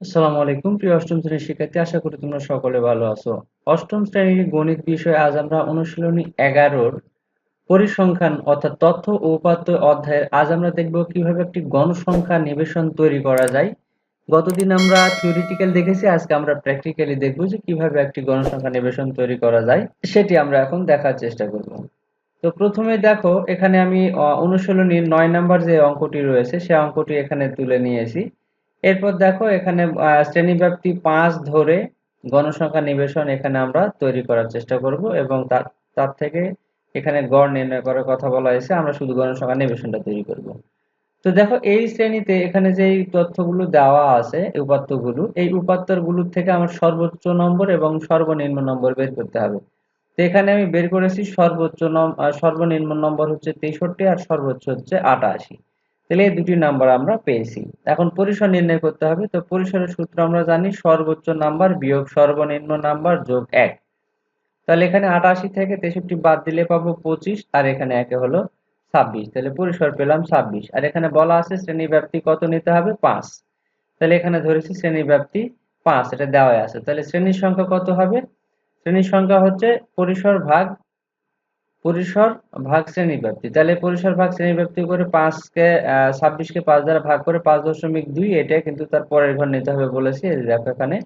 আসসালামু আলাইকুম, প্রিয় অষ্টম শ্রেণির শিক্ষার্থী, আশা করি তোমরা সকলে ভালো আছো। অষ্টম শ্রেণির গণিত বিষয়ে আজ আমরা অনুশীলনী এগারোর পরিসংখ্যান অর্থাৎ তথ্য ও অধ্যায়ের, আজ আমরা দেখব কীভাবে একটি গণসংখ্যা নিবেশন তৈরি করা যায়। গতদিন আমরা থিওরিটিক্যাল দেখেছি, আজকে আমরা প্র্যাকটিক্যালি দেখব যে কীভাবে একটি গণসংখ্যা নিবেশন তৈরি করা যায়, সেটি আমরা এখন দেখার চেষ্টা করব। তো প্রথমে দেখো, এখানে আমি অনুশীলনীর নয় নাম্বার যে অঙ্কটি রয়েছে, সে অঙ্কটি এখানে তুলে নিয়েছি। এরপর দেখো এখানে শ্রেণীব্যাপ্তি পাঁচ ধরে গণসংখ্যা নিবেশন এখানে আমরা তৈরি করার চেষ্টা করব এবং তার তার থেকে এখানে গড় নির্ণয় করার কথা বলা হয়েছে, আমরা শুধু গণসংখ্যা নিবেশনটা তৈরি করব। তো দেখো এই শ্রেণীতে এখানে যে তথ্যগুলো দেওয়া আছে, উপাত্তগুলো, এই উপাত্তগুলোর থেকে আমার সর্বোচ্চ নম্বর এবং সর্বনিম্ন নম্বর বের করতে হবে। তো এখানে আমি বের করেছি সর্বোচ্চ সর্বনিম্ন নম্বর হচ্ছে তেষট্টি আর সর্বোচ্চ হচ্ছে আটাশি। তাহলে এই দুটি নাম্বার আমরা পেয়েছি। এখন পরিসর নির্ণয় করতে হবে। তো পরিসরের সূত্র আমরা জানি, সর্বোচ্চ নাম্বার বিয়োগ সর্বনিম্ন নাম্বার যোগ এক। তাহলে এখানে আটাশি থেকে তেষট্টি বাদ দিলে পাবো পঁচিশ, আর এখানে একে হলো ছাব্বিশ। তাহলে পরিসর পেলাম ছাব্বিশ। আর এখানে বলা আছে শ্রেণি ব্যাপ্তি কত নিতে হবে? পাঁচ। তাহলে এখানে ধরেছি শ্রেণি ব্যাপ্তি পাঁচ, এটা দেওয়া আছে। তাহলে শ্রেণির সংখ্যা কত হবে? শ্রেণির সংখ্যা হচ্ছে পরিসর ভাগ পরিসর ভাগ শ্রেণি ব্যাপ্তি। তাহলে পরিসর ভাগ শ্রেণি ব্যাপ্তি করে পাঁচকে ছাব্বিশকে পাঁচ দ্বারা ভাগ করে পাঁচ দশমিক দুই এটা কিন্তু তার পরের ঘর নিতে হবে বলেছি। দেখো এখানে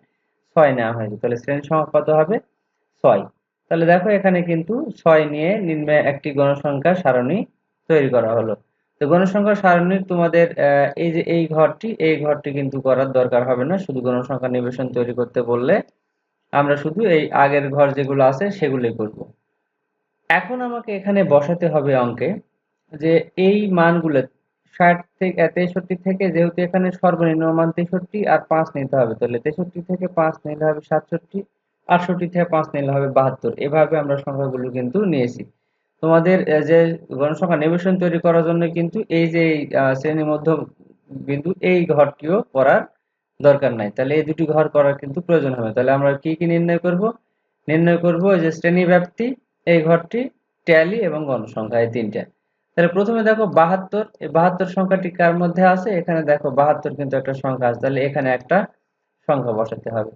ছয় নেওয়া হয়েছে। তাহলে শ্রেণি সংখ্যা কত হবে? ছয়। তাহলে দেখো এখানে কিন্তু ছয় নিয়ে নিম্নে একটি গণসংখ্যা সারণী তৈরি করা হলো। তো গণসংখ্যা সারণী তোমাদের এই যে এই ঘরটি এই ঘরটি কিন্তু করার দরকার হবে না। শুধু গণসংখ্যা নিবেশন তৈরি করতে বললে আমরা শুধু এই আগের ঘর যেগুলো আছে সেগুলোই করব। এখন আমাকে এখানে বসাতে হবে অঙ্কে যে এই মানগুলো ষাট থেকে তেষট্টি থেকে যেহেতু এখানে সর্বনিম্ন মান তেষট্টি আর পাঁচ নিতে হবে, তাহলে তেষট্টি থেকে পাঁচ নিলে হবে সাতষট্টি, আটষট্টি থেকে পাঁচ নিলে হবে বাহাত্তর। এভাবে আমরা সংখ্যাগুলো কিন্তু নিয়েছি। তোমাদের যে গণসংখ্যা নিবেশন তৈরি করার জন্য কিন্তু এই যে শ্রেণি মধ্য বিন্দু এই ঘরটিও করার দরকার নাই। তাহলে এই দুটি ঘর করার কিন্তু প্রয়োজন হবে। তাহলে আমরা কি কি নির্ণয় করব? নির্ণয় করব যে শ্রেণি ব্যাপ্তি এই ঘরটি ট্যালি এবং গণসংখ্যা, এই তিনটা। তাহলে প্রথমে দেখো বাহাত্তর, এই বাহাত্তর সংখ্যাটি কার মধ্যে আছে? এখানে দেখো বাহাত্তর কিন্তু একটা সংখ্যা আছে, তাহলে এখানে একটা সংখ্যা বসাতে হবে।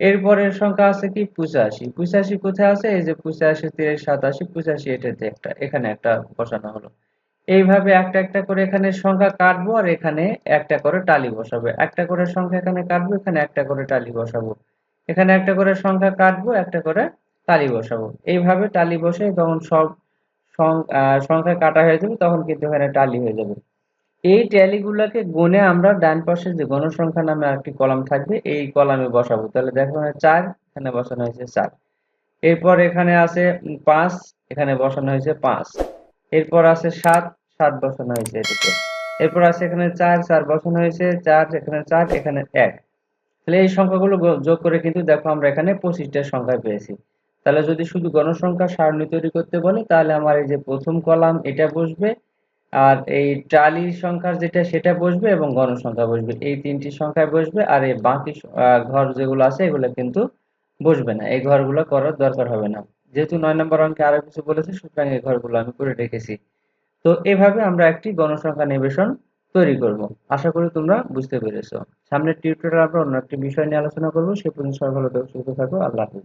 এরপরের সংখ্যা আছে কি? পঁচাশি। পঁচাশি কোথায় আছে? এই যে পঁচাশি, তিরিশ, সাতাশি, পঁচাশি, এটাতে একটা, এখানে একটা বসানো হলো। এইভাবে একটা একটা করে এখানে সংখ্যা কাটবো আর এখানে একটা করে টালি বসাবো। একটা করে সংখ্যা এখানে কাটবো, এখানে একটা করে টালি বসাবো। এখানে একটা করে সংখ্যা কাটবো, একটা করে টালি বসাবো। এইভাবে টালি বসে যখন সব সংখ্যা কাটা হয়ে যাবে, তখন কিন্তু এখানে টালি হয়ে যাবে। এই ট্যালিগুলোকে গুনে আমরা ডান পাশে যে গণসংখ্যা নামে আরেকটি কলাম থাকবে, এই কলামে বসাবো। তাহলে দেখো চার, এখানে বসানো হয়েছে চার। এরপর এখানে আছে পাঁচ, এখানে বসানো হয়েছে পাঁচ। এরপর আছে সাত সাত বসানো হয়েছে এদিকে। এরপর আছে এখানে চার চার বসানো হয়েছে, চার, এখানে চার, এখানে এক। তাহলে এই সংখ্যাগুলো যোগ করে কিন্তু দেখো আমরা এখানে পঁচিশটা সংখ্যা পেয়েছি। তাহলে যদি শুধু গণসংখ্যা সারণী তৈরি করতে বলে, তাহলে আমার এই যে প্রথম কলাম এটা বসবে, আর এই টালির সংখ্যার যেটা সেটা বসবে এবং গণসংখ্যা বসবে। এই তিনটি সংখ্যায় বসবে, আর এই বাকি ঘর যেগুলো আছে এগুলো কিন্তু বসবে না। এই ঘরগুলো করার দরকার হবে না। যেহেতু নয় নম্বর অঙ্কে আরও কিছু বলেছে, সুতরাং এই ঘরগুলো আমি করে রেখেছি। তো এভাবে আমরা একটি গণসংখ্যা নিবেশন তৈরি করব। আশা করি তোমরা বুঝতে পেরেছ। সামনের টিউটোরিয়াল আমরা অন্য একটি বিষয় নিয়ে আলোচনা করব। সে পর্যন্ত সবাই ভালো থাকো, আল্লাহ হাফিজ।